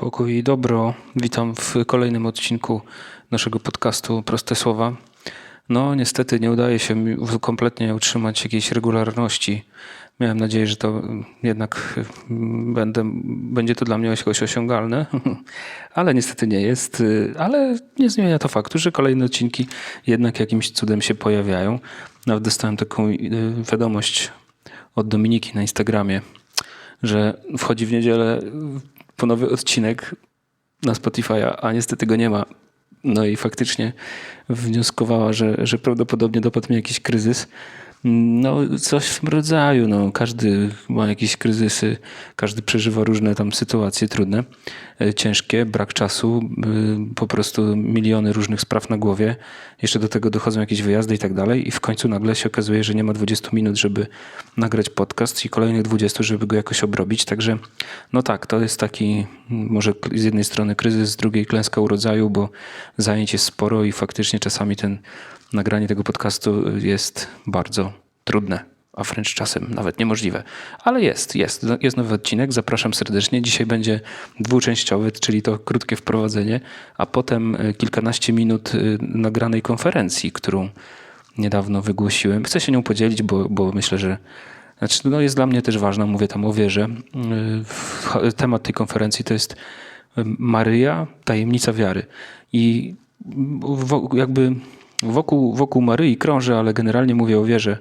Pokój i dobro. Witam w kolejnym odcinku naszego podcastu Proste Słowa. No, niestety nie udaje się mi kompletnie utrzymać jakiejś regularności. Miałem nadzieję, że to jednak mm, będę, będzie to dla mnie jakoś osiągalne, ale niestety nie jest. Ale nie zmienia to faktu, że kolejne odcinki jednak jakimś cudem się pojawiają. Nawet dostałem taką y, wiadomość od Dominiki na Instagramie, że wchodzi w niedzielę po nowy odcinek na Spotify'a, a niestety go nie ma. No i faktycznie wnioskowała, że, że prawdopodobnie dopadł mnie jakiś kryzys. No, coś w tym rodzaju. No, każdy ma jakieś kryzysy, każdy przeżywa różne tam sytuacje trudne, e, ciężkie, brak czasu, y, po prostu miliony różnych spraw na głowie. Jeszcze do tego dochodzą jakieś wyjazdy i tak dalej. I w końcu nagle się okazuje, że nie ma 20 minut, żeby nagrać podcast i kolejnych 20, żeby go jakoś obrobić. Także, no tak, to jest taki może z jednej strony kryzys, z drugiej klęska urodzaju, bo zajęć jest sporo i faktycznie czasami ten nagranie tego podcastu jest bardzo trudne, a wręcz czasem nawet niemożliwe. Ale jest, jest, jest nowy odcinek, zapraszam serdecznie. Dzisiaj będzie dwuczęściowy, czyli to krótkie wprowadzenie, a potem e, kilkanaście minut e, nagranej konferencji, którą niedawno wygłosiłem. Chcę się nią podzielić, bo, bo myślę, że znaczy, no jest dla mnie też ważna, mówię tam o wierze. E, temat tej konferencji to jest Maryja, tajemnica wiary. I jakby wokół, wokół Maryi krąży, ale generalnie mówię o wierze.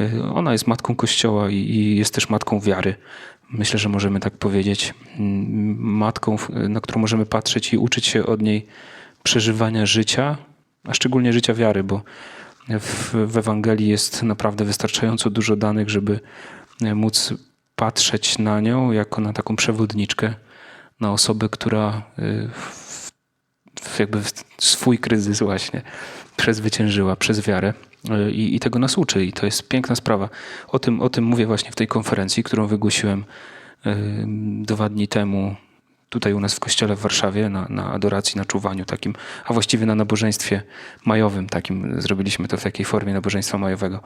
Y, ona jest matką Kościoła i, jest też matką wiary. Myślę, że możemy tak powiedzieć. Mm, matką, na którą możemy patrzeć i uczyć się od niej przeżywania życia, a szczególnie życia wiary, bo w, w Ewangelii jest naprawdę wystarczająco dużo danych, żeby e, móc patrzeć na nią jako na taką przewodniczkę, na osobę, która y, w jakby swój kryzys właśnie przezwyciężyła przez wiarę e, i, i, tego nas uczy. I to jest piękna sprawa. O tym, o tym mówię właśnie w tej konferencji, którą wygłosiłem e, dwa dni temu tutaj u nas w kościele w Warszawie na, na adoracji, na czuwaniu takim, a właściwie na nabożeństwie majowym takim. Zrobiliśmy to w takiej formie nabożeństwa majowego.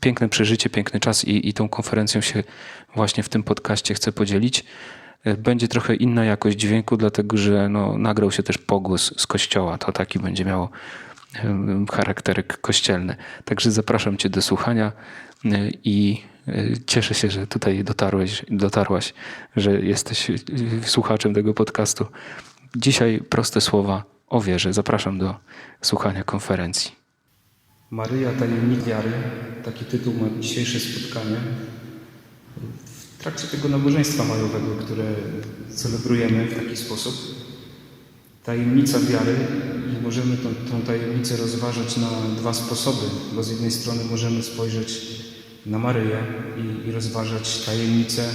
Piękne przeżycie, piękny czas i, i tą konferencją się właśnie w tym podcaście chcę podzielić. E, będzie trochę inna jakość dźwięku, dlatego że no, nagrał się też pogłos z kościoła. To taki będzie miało charakterek kościelny. Także zapraszam Cię do słuchania y, i y, cieszę się, że tutaj dotarłeś, dotarłaś, że jesteś słuchaczem tego podcastu. Dzisiaj proste słowa o wierze. Zapraszam do słuchania konferencji. Maryja tajemnic wiary, taki tytuł ma dzisiejsze spotkanie. W trakcie tego nabożeństwa majowego, które celebrujemy w taki sposób, tajemnica wiary i możemy tą, tą tajemnicę rozważać na dwa sposoby, bo z jednej strony możemy spojrzeć na Maryję i, i rozważać tajemnicę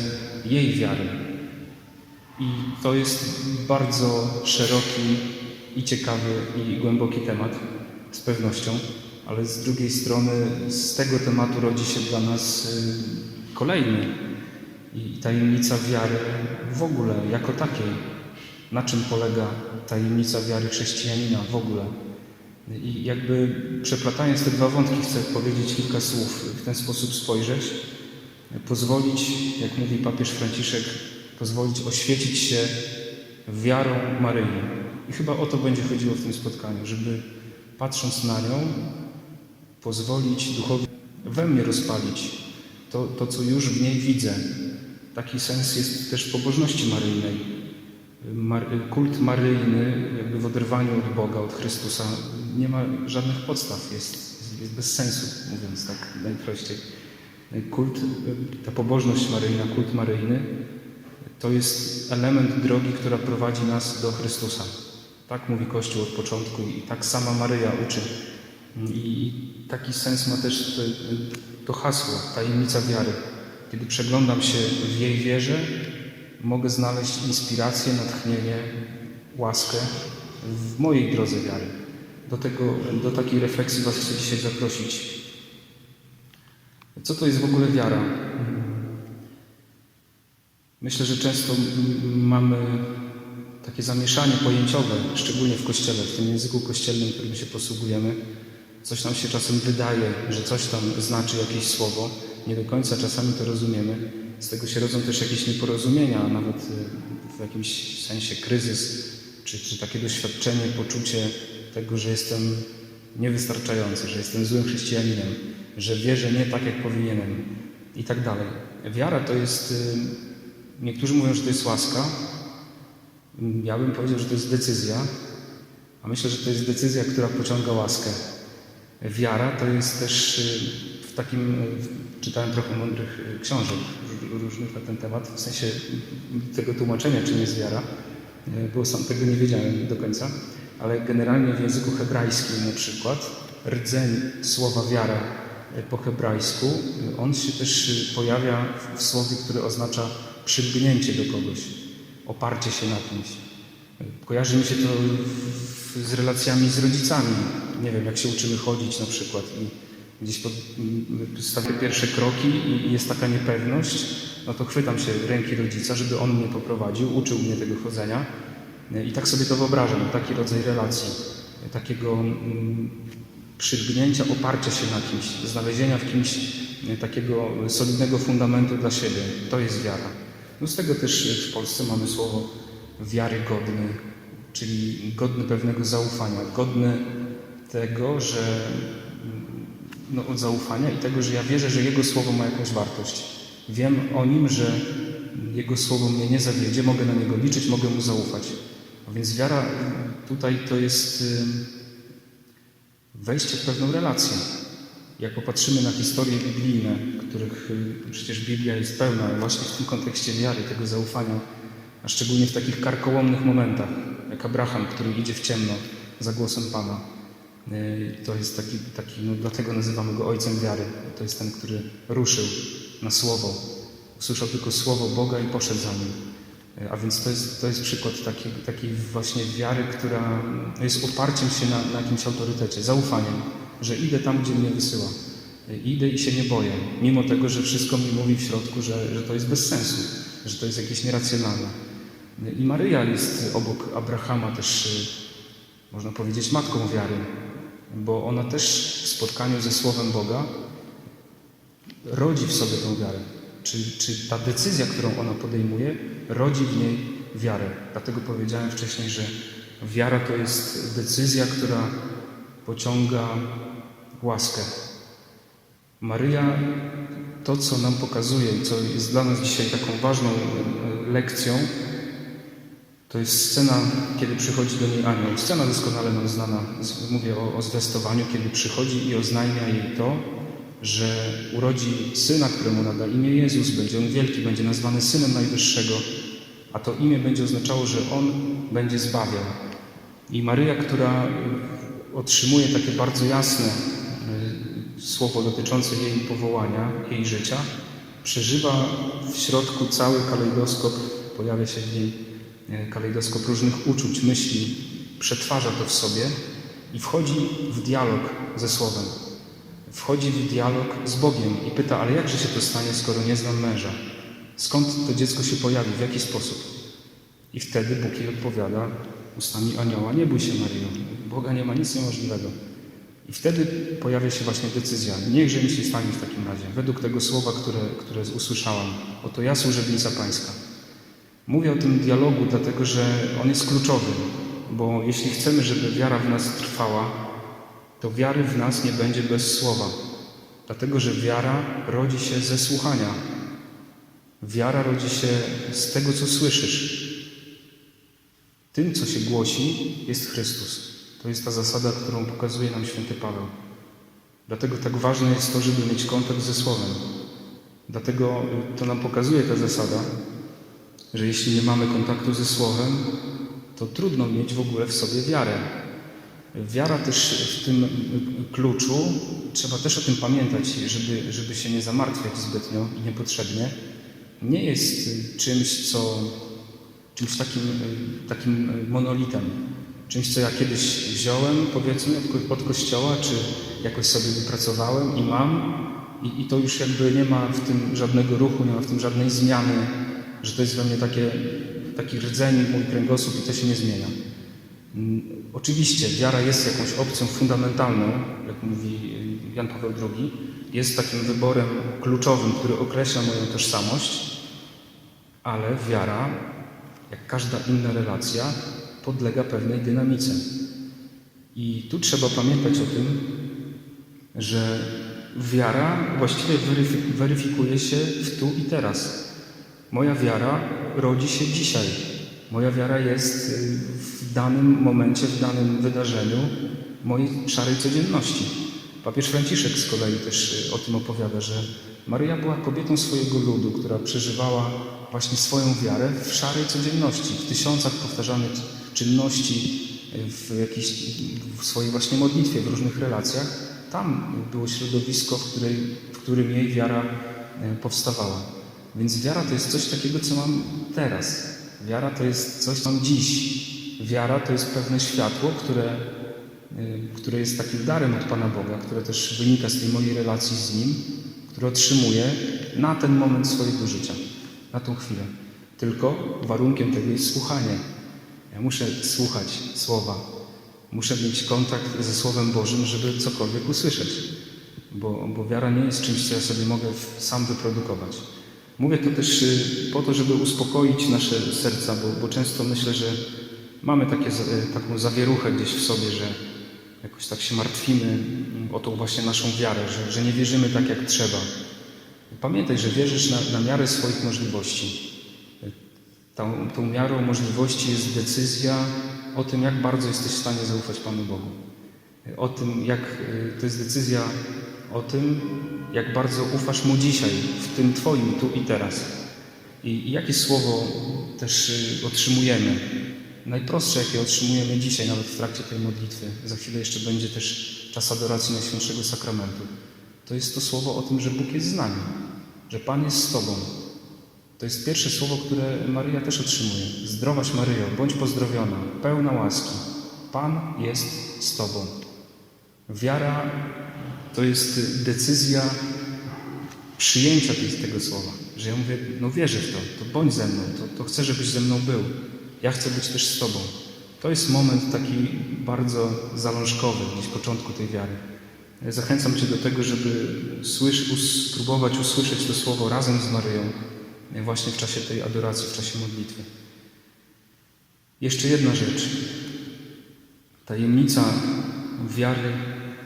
jej wiary. I to jest bardzo szeroki i ciekawy i głęboki temat, z pewnością, ale z drugiej strony z tego tematu rodzi się dla nas y, kolejny i tajemnica wiary w ogóle jako takiej na czym polega tajemnica wiary chrześcijanina w ogóle. I jakby przeplatając te dwa wątki, chcę powiedzieć kilka słów, w ten sposób spojrzeć, pozwolić, jak mówi papież Franciszek, pozwolić oświecić się wiarą Maryi. I chyba o to będzie chodziło w tym spotkaniu, żeby patrząc na nią, pozwolić duchowi we mnie rozpalić to, to, co już w niej widzę. Taki sens jest też pobożności maryjnej kult maryjny, jakby w oderwaniu od Boga, od Chrystusa, nie ma żadnych podstaw, jest, jest bez sensu, mówiąc tak najprościej. Kult, ta pobożność maryjna, kult maryjny, to jest element drogi, która prowadzi nas do Chrystusa. Tak mówi Kościół od początku i tak sama Maryja uczy. I taki sens ma też to, to hasło, tajemnica wiary. Kiedy przeglądam się w jej wierze, mogę znaleźć inspirację, natchnienie, łaskę w mojej drodze wiary. Do, tego, do takiej refleksji Was chcę dzisiaj zaprosić. Co to jest w ogóle wiara? Myślę, że często mamy takie zamieszanie pojęciowe, szczególnie w kościele, w tym języku kościelnym, którym się posługujemy. Coś nam się czasem wydaje, że coś tam znaczy jakieś słowo. Nie do końca czasami to rozumiemy. z tego się rodzą też jakieś nieporozumienia, a nawet y, w jakimś sensie kryzys, czy, czy takie doświadczenie, poczucie tego, że jestem niewystarczający, że jestem złym chrześcijaninem, że wierzę nie tak, jak powinienem i tak dalej. Wiara to jest, y, niektórzy mówią, że to jest łaska, ja bym powiedział, że to jest decyzja, a myślę, że to jest decyzja, która pociąga łaskę. Wiara to jest też y, w takim, czytałem trochę mądrych y, książek róż- różnych na ten temat, w sensie tego tłumaczenia, czym jest wiara, y, bo sam tego nie wiedziałem do końca, ale generalnie w języku hebrajskim na przykład rdzeń słowa wiara y, po hebrajsku, on się też pojawia w słowie, które oznacza przylgnięcie do kogoś, oparcie się na kimś. Kojarzy mi się to z relacjami z rodzicami. Nie wiem, jak się uczymy chodzić na przykład i gdzieś pod, stawię pierwsze kroki i jest taka niepewność, no to chwytam się ręki rodzica, żeby on mnie poprowadził, uczył mnie tego chodzenia. I tak sobie to wyobrażam, taki rodzaj relacji, takiego mm, przylgnięcia, oparcia się na kimś, znalezienia w kimś e, takiego solidnego fundamentu dla siebie. To jest wiara. No z tego też w Polsce mamy słowo wiarygodny, czyli godny pewnego zaufania, godny tego, że no, od zaufania i tego, że ja wierzę, że Jego słowo ma jakąś wartość. Wiem o nim, że Jego słowo mnie nie zawiedzie, mogę na Niego liczyć, mogę Mu zaufać. A więc wiara tutaj to jest wejście w pewną relację. Jak popatrzymy na historie biblijne, których przecież Biblia jest pełna właśnie w tym kontekście wiary, tego zaufania, a szczególnie w takich karkołomnych momentach, jak Abraham, który idzie w ciemno za głosem Pana. Y, To jest taki, taki no dlatego nazywamy go Ojcem Wiary. To jest ten, który ruszył na Słowo. Usłyszał tylko Słowo Boga i poszedł za nim. Y, A więc to jest, to jest przykład takiej, takiej właśnie wiary, która jest oparciem się na, na jakimś autorytecie, zaufaniem, że idę tam, gdzie mnie wysyła. Y, Idę i się nie boję, mimo tego, że wszystko mi mówi w środku, że, że to jest bez sensu, że to jest jakieś nieracjonalne. I Maryja jest obok Abrahama też, można powiedzieć, matką wiary, bo ona też w spotkaniu ze Słowem Boga rodzi w sobie tą wiarę. Czy, czy ta decyzja, którą ona podejmuje, rodzi w niej wiarę. Dlatego powiedziałem wcześniej, że wiara to jest decyzja, która pociąga łaskę. Maryja to, co nam pokazuje co jest dla nas dzisiaj taką ważną lekcją, to jest scena, kiedy przychodzi do niej anioł. Scena doskonale nam znana. Mówię o, o zwestowaniu, kiedy przychodzi i oznajmia jej to, że urodzi syna, któremu nada imię Jezus. Będzie on wielki, będzie nazwany Synem Najwyższego, a to imię będzie oznaczało, że on będzie zbawiał. I Maryja, która y, otrzymuje takie bardzo jasne y, słowo dotyczące jej powołania, jej życia, przeżywa w środku cały kalejdoskop, pojawia się w niej kalejdoskop różnych uczuć, myśli, przetwarza to w sobie i wchodzi w dialog ze Słowem. Wchodzi w dialog z Bogiem i pyta, ale jakże się to stanie, skoro nie znam męża? Skąd to dziecko się pojawi? W jaki sposób? I wtedy Bóg jej odpowiada ustami anioła, nie bój się Maryjo, Boga nie ma nic niemożliwego. I wtedy pojawia się właśnie decyzja, niechże mi się stanie w takim razie, według tego słowa, które, które usłyszałam. Oto ja służebnica Pańska. Mówię o tym dialogu, dlatego że on jest kluczowy, bo jeśli chcemy, żeby wiara w nas trwała, to wiary w nas nie będzie bez słowa. Dlatego, że wiara rodzi się ze słuchania. Wiara rodzi się z tego, co słyszysz. Tym, co się głosi, jest Chrystus. To jest ta zasada, którą pokazuje nam święty Paweł. Dlatego tak ważne jest to, żeby mieć kontakt ze Słowem. Dlatego to nam pokazuje ta zasada, że jeśli nie mamy kontaktu ze Słowem, to trudno mieć w ogóle w sobie wiarę. Wiara też w tym kluczu, trzeba też o tym pamiętać, żeby, żeby się nie zamartwiać zbytnio i niepotrzebnie, nie jest czymś, co, czymś takim, takim monolitem, czymś, co ja kiedyś wziąłem, powiedzmy, od, kościoła, czy jakoś sobie wypracowałem i mam, i, i to już jakby nie ma w tym żadnego ruchu, nie ma w tym żadnej zmiany, że to jest we mnie takie, taki rdzeń, mój kręgosłup i to się nie zmienia. Mm, Oczywiście wiara jest jakąś opcją fundamentalną, jak mówi Jan Paweł II, jest takim wyborem kluczowym, który określa moją tożsamość, ale wiara, jak każda inna relacja, podlega pewnej dynamice. I tu trzeba pamiętać o tym, że wiara właściwie weryfi- weryfikuje się w tu i teraz. Moja wiara rodzi się dzisiaj. Moja wiara jest y, w danym momencie, w danym wydarzeniu mojej szarej codzienności. Papież Franciszek z kolei też y, o tym opowiada, że Maryja była kobietą swojego ludu, która przeżywała właśnie swoją wiarę w szarej codzienności, w tysiącach powtarzanych czynności, y, w, jakiejś, w swojej właśnie modlitwie, w różnych relacjach. Tam było środowisko, w, której, w którym jej wiara powstawała. Więc wiara to jest coś takiego, co mam teraz. Wiara to jest coś, co mam dziś. Wiara to jest pewne światło, które, y, które jest takim darem od Pana Boga, które też wynika z tej mojej relacji z Nim, które otrzymuję na ten moment swojego życia, na tą chwilę. Tylko warunkiem tego jest słuchanie. Ja muszę słuchać Słowa. Muszę mieć kontakt ze Słowem Bożym, żeby cokolwiek usłyszeć. Bo, bo wiara nie jest czymś, co ja sobie mogę sam wyprodukować. Mówię to też y, po to, żeby uspokoić nasze serca, bo, bo często myślę, że mamy takie, y, taką zawieruchę gdzieś w sobie, że jakoś tak się martwimy mm, o tą właśnie naszą wiarę, że, że nie wierzymy tak jak trzeba. Pamiętaj, że wierzysz na, na miarę swoich możliwości. Tą, tą miarą możliwości jest decyzja o tym, jak bardzo jesteś w stanie zaufać Panu Bogu. O tym, jak y, to jest decyzja o tym, jak bardzo ufasz Mu dzisiaj, w tym Twoim tu i teraz. I, jakie słowo też y, otrzymujemy. Najprostsze, jakie otrzymujemy dzisiaj, nawet w trakcie tej modlitwy. Za chwilę jeszcze będzie też czas adoracji Najświętszego Sakramentu. To jest to słowo o tym, że Bóg jest z nami, że Pan jest z Tobą, to jest pierwsze słowo, które Maryja też otrzymuje. Zdrowaś Maryjo, bądź pozdrowiona, pełna łaski. Pan jest z Tobą. Wiara to jest decyzja przyjęcia tego słowa. Że ja mówię, no wierzę w to, to bądź ze mną, to, to chcę, żebyś ze mną był. Ja chcę być też z Tobą. To jest moment taki bardzo zalążkowy, gdzieś początku tej wiary. Zachęcam Cię do tego, żeby słysz, us, spróbować usłyszeć to słowo razem z Maryją, właśnie w czasie tej adoracji, w czasie modlitwy. Jeszcze jedna rzecz. Tajemnica wiary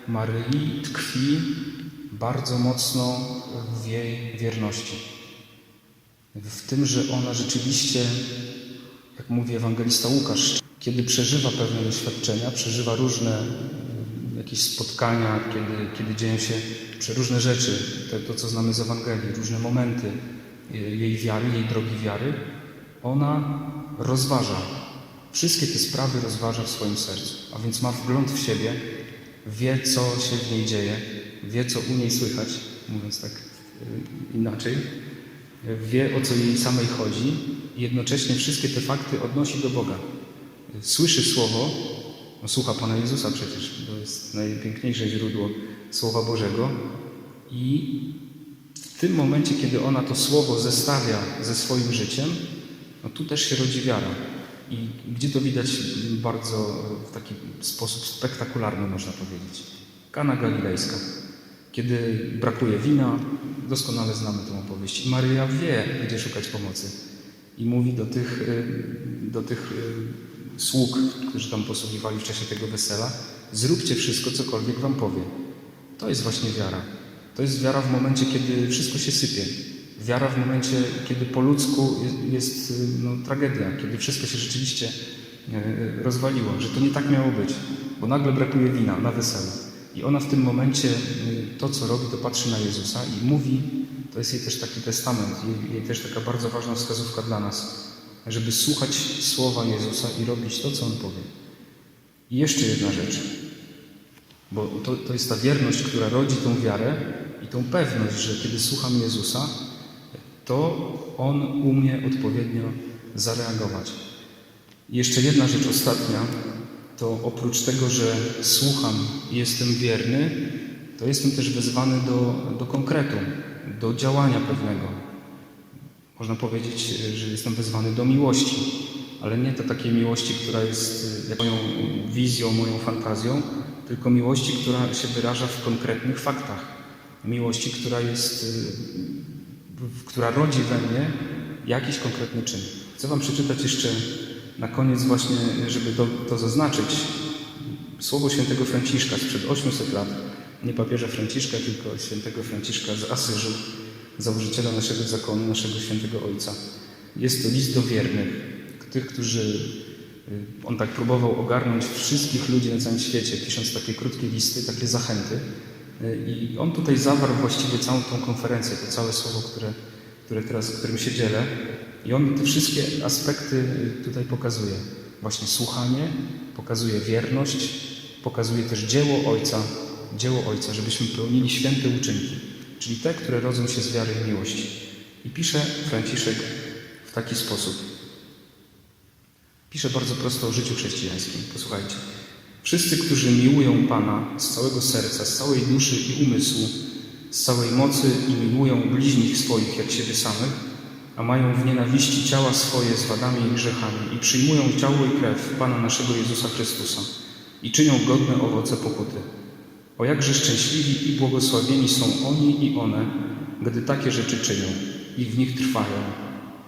Maryi tkwi bardzo mocno w jej wierności. W tym, że ona rzeczywiście, jak mówi ewangelista Łukasz, kiedy przeżywa pewne doświadczenia, przeżywa różne mm, jakieś spotkania, kiedy, kiedy dzieją się przeróżne rzeczy, to, to co znamy z Ewangelii, różne momenty jej wiary, jej drogi wiary, ona rozważa. Wszystkie te sprawy rozważa w swoim sercu, a więc ma wgląd w siebie, wie, co się w niej dzieje, wie, co u niej słychać, mówiąc tak y, inaczej, wie, o co jej samej chodzi i jednocześnie wszystkie te fakty odnosi do Boga. Słyszy Słowo, no, słucha Pana Jezusa przecież, to jest najpiękniejsze źródło Słowa Bożego i w tym momencie, kiedy ona to Słowo zestawia ze swoim życiem, no tu też się rodzi wiara. I gdzie to widać bardzo w taki sposób spektakularny, można powiedzieć. Kana Galilejska. Kiedy brakuje wina, doskonale znamy tę opowieść. Maryja wie, gdzie szukać pomocy. I mówi do tych, y, do tych y, sług, którzy tam posługiwali w czasie tego wesela, zróbcie wszystko, cokolwiek wam powie. To jest właśnie wiara. To jest wiara w momencie, kiedy wszystko się sypie. Wiara w momencie, kiedy po ludzku jest, jest no, tragedia, kiedy wszystko się rzeczywiście e, rozwaliło, że to nie tak miało być, bo nagle brakuje wina na weselu. I ona w tym momencie e, to, co robi, to patrzy na Jezusa i mówi, to jest jej też taki testament, jej, jej też taka bardzo ważna wskazówka dla nas, żeby słuchać słowa Jezusa i robić to, co On powie. I jeszcze jedna rzecz. Bo to, to jest ta wierność, która rodzi tą wiarę i tą pewność, że kiedy słucham Jezusa, to On umie odpowiednio zareagować. Jeszcze jedna rzecz ostatnia, to oprócz tego, że słucham i jestem wierny, to jestem też wezwany do, do konkretu, do działania pewnego. Można powiedzieć, że jestem wezwany do miłości, ale nie to takiej miłości, która jest jak moją wizją, moją fantazją, tylko miłości, która się wyraża w konkretnych faktach. Miłości, która jest, y, która rodzi we mnie jakiś konkretny czyn. Chcę Wam przeczytać jeszcze na koniec właśnie, żeby to, to zaznaczyć, słowo świętego Franciszka sprzed 800 lat. Nie papieża Franciszka, tylko świętego Franciszka z Asyżu, założyciela naszego zakonu, naszego świętego Ojca. Jest to list do wiernych, tych, którzy y, on tak próbował ogarnąć wszystkich ludzi na całym świecie, pisząc takie krótkie listy, takie zachęty. I on tutaj zawarł właściwie całą tą konferencję, to całe słowo, które, które teraz, którym się dzielę. I on te wszystkie aspekty y, tutaj pokazuje. Właśnie słuchanie, pokazuje wierność, pokazuje też dzieło Ojca, dzieło Ojca, żebyśmy pełnili święte uczynki, czyli te, które rodzą się z wiary i miłości. I pisze Franciszek w taki sposób. Pisze bardzo prosto o życiu chrześcijańskim. Posłuchajcie. Wszyscy, którzy miłują Pana z całego serca, z całej duszy i umysłu, z całej mocy i miłują bliźnich swoich jak siebie samych, a mają w nienawiści ciała swoje z wadami i grzechami i przyjmują ciało i krew Pana naszego Jezusa Chrystusa i czynią godne owoce pokuty. O jakże szczęśliwi i błogosławieni są oni i one, gdy takie rzeczy czynią i w nich trwają,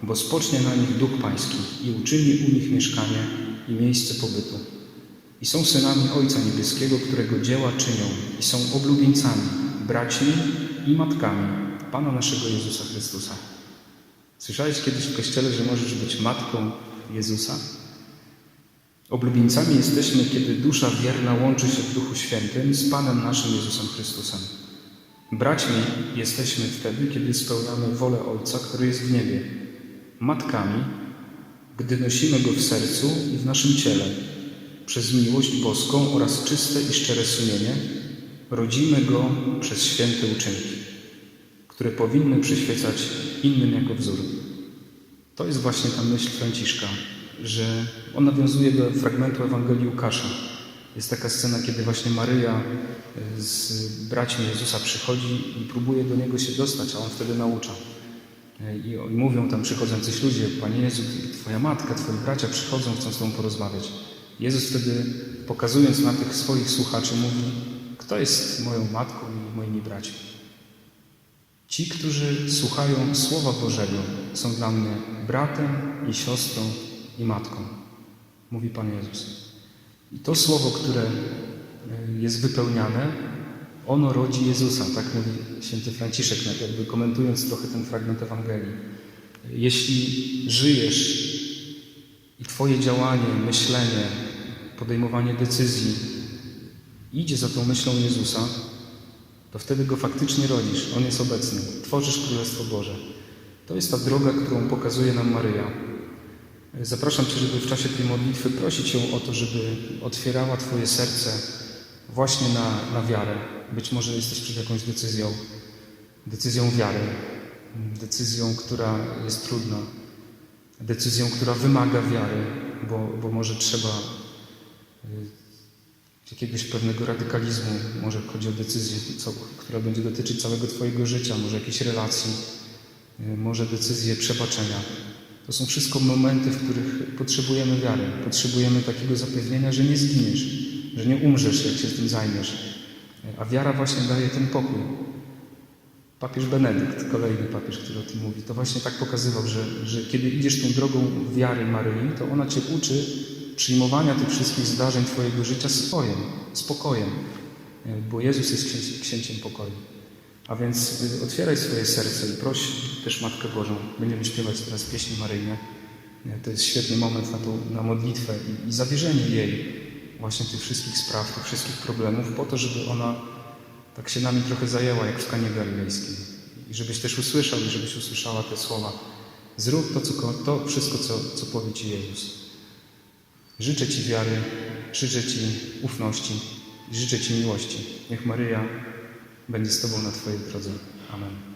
bo spocznie na nich Duch Pański i uczyni u nich mieszkanie i miejsce pobytu. I są synami Ojca Niebieskiego, którego dzieła czynią i są oblubieńcami, braćmi i matkami Pana naszego Jezusa Chrystusa. Słyszałeś kiedyś w Kościele, że możesz być matką Jezusa? Oblubieńcami jesteśmy, kiedy dusza wierna łączy się w Duchu Świętym z Panem naszym Jezusem Chrystusem. Braćmi jesteśmy wtedy, kiedy spełniamy wolę Ojca, który jest w niebie. Matkami, gdy nosimy Go w sercu i w naszym ciele. Przez miłość boską oraz czyste i szczere sumienie rodzimy Go przez święte uczynki, które powinny przyświecać innym jako wzór. To jest właśnie ta myśl Franciszka, że on nawiązuje do fragmentu Ewangelii Łukasza. Jest taka scena, kiedy właśnie Maryja y, z braćmi Jezusa przychodzi i próbuje do Niego się dostać, a On wtedy naucza. Y, I mówią tam przychodzący ludzie, Panie Jezu, Twoja matka, Twoi bracia przychodzą, chcą z Tobą porozmawiać. Jezus wtedy, pokazując na tych swoich słuchaczy, mówi, kto jest moją matką i moimi braćmi. Ci, którzy słuchają Słowa Bożego, są dla mnie bratem i siostrą i matką, mówi Pan Jezus. I to słowo, które e, jest wypełniane, ono rodzi Jezusa, tak mówi święty Franciszek, jakby komentując trochę ten fragment Ewangelii. Jeśli żyjesz i Twoje działanie, myślenie, podejmowanie decyzji idzie za tą myślą Jezusa, to wtedy Go faktycznie rodzisz. On jest obecny. Tworzysz Królestwo Boże. To jest ta droga, którą pokazuje nam Maryja. Zapraszam Cię, żeby w czasie tej modlitwy prosić ją o to, żeby otwierała Twoje serce właśnie na, na wiarę. Być może jesteś przed jakąś decyzją, decyzją wiary, decyzją, która jest trudna, decyzją, która wymaga wiary, bo, bo może trzeba jakiegoś pewnego radykalizmu, może chodzi o decyzję, co, która będzie dotyczyć całego Twojego życia, może jakiejś relacji, y, może decyzję przebaczenia. To są wszystko momenty, w których potrzebujemy wiary, potrzebujemy takiego zapewnienia, że nie zginiesz, że nie umrzesz, jak się tym zajmiesz. A wiara właśnie daje ten pokój. Papież Benedykt, kolejny papież, który o tym mówi, to właśnie tak pokazywał, że, że kiedy idziesz tą drogą wiary Maryi, to ona Cię uczy przyjmowania tych wszystkich zdarzeń Twojego życia swojem, spokojem, bo Jezus jest księciem, pokoju. A więc y, otwieraj swoje serce i proś też Matkę Bożą. Będziemy śpiewać teraz pieśni maryjne. To jest świetny moment na, na modlitwę i, i zawierzenie jej właśnie tych wszystkich spraw, tych wszystkich problemów, po to, żeby ona tak się nami trochę zajęła, jak w Kanie Galilejskiej. I żebyś też usłyszał i żebyś usłyszała te słowa. Zrób to, co, to wszystko, co, co powie Ci Jezus. Życzę Ci wiary, życzę Ci ufności życzę Ci miłości. Niech Maryja będzie z Tobą na Twojej drodze. Amen.